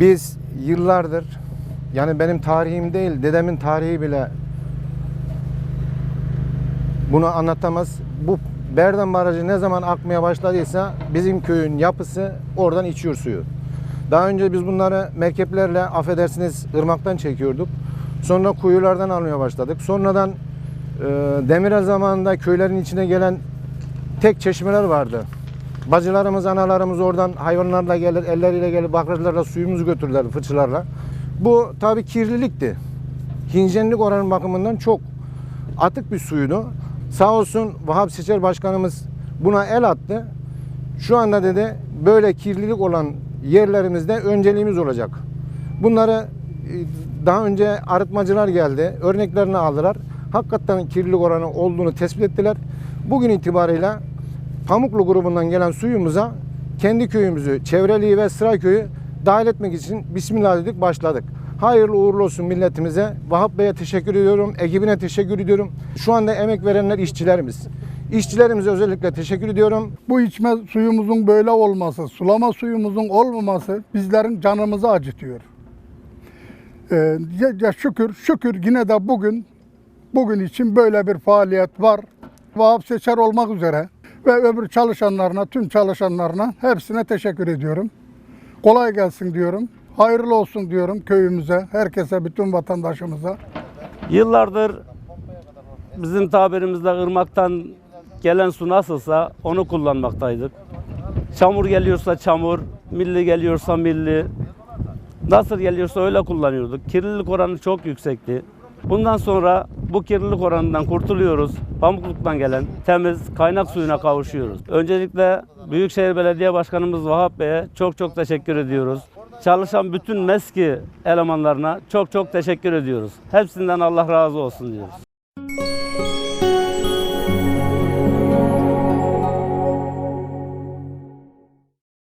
Biz yıllardır yani benim tarihim değil dedemin tarihi bile bunu anlatamaz. Bu Berdan Barajı ne zaman akmaya başladıysa bizim köyün yapısı oradan içiyor suyu. Daha önce biz bunları merkeplerle affedersiniz ırmaktan çekiyorduk. Sonra kuyulardan almaya başladık. Sonradan e, Demirel zamanında köylerin içine gelen tek çeşmeler vardı. Bacılarımız, analarımız oradan hayvanlarla gelir, elleriyle gelir, bakırlarla suyumuzu götürürler fıçılarla. Bu tabii kirlilikti. Hijyenlik oranı bakımından çok atık bir suydu. Sağ olsun Vahap Seçer Başkanımız buna el attı. Şu anda dedi böyle kirlilik olan yerlerimizde önceliğimiz olacak. Bunları e, daha önce arıtmacılar geldi. Örneklerini aldılar. Hakikaten kirlilik oranı olduğunu tespit ettiler. Bugün itibarıyla Pamuklu grubundan gelen suyumuza kendi köyümüzü, Çevreliği ve Sıra köyü dahil etmek için Bismillah dedik başladık. Hayırlı uğurlu olsun milletimize. Vahap Bey'e teşekkür ediyorum. Ekibine teşekkür ediyorum. Şu anda emek verenler işçilerimiz. İşçilerimize özellikle teşekkür ediyorum. Bu içme suyumuzun böyle olması, sulama suyumuzun olmaması bizlerin canımızı acıtıyor. Ee, ya, ya şükür, şükür yine de bugün bugün için böyle bir faaliyet var. Vahap Seçer olmak üzere ve öbür çalışanlarına, tüm çalışanlarına hepsine teşekkür ediyorum. Kolay gelsin diyorum. Hayırlı olsun diyorum köyümüze, herkese, bütün vatandaşımıza. Yıllardır bizim tabirimizde ırmaktan gelen su nasılsa onu kullanmaktaydık. Çamur geliyorsa çamur, milli geliyorsa milli. Nasıl geliyorsa öyle kullanıyorduk. Kirlilik oranı çok yüksekti. Bundan sonra bu kirlilik oranından kurtuluyoruz. Pamukluktan gelen temiz kaynak suyuna kavuşuyoruz. Öncelikle Büyükşehir Belediye Başkanımız Vahap Bey'e çok çok teşekkür ediyoruz. Çalışan bütün MESKİ elemanlarına çok çok teşekkür ediyoruz. Hepsinden Allah razı olsun diyoruz.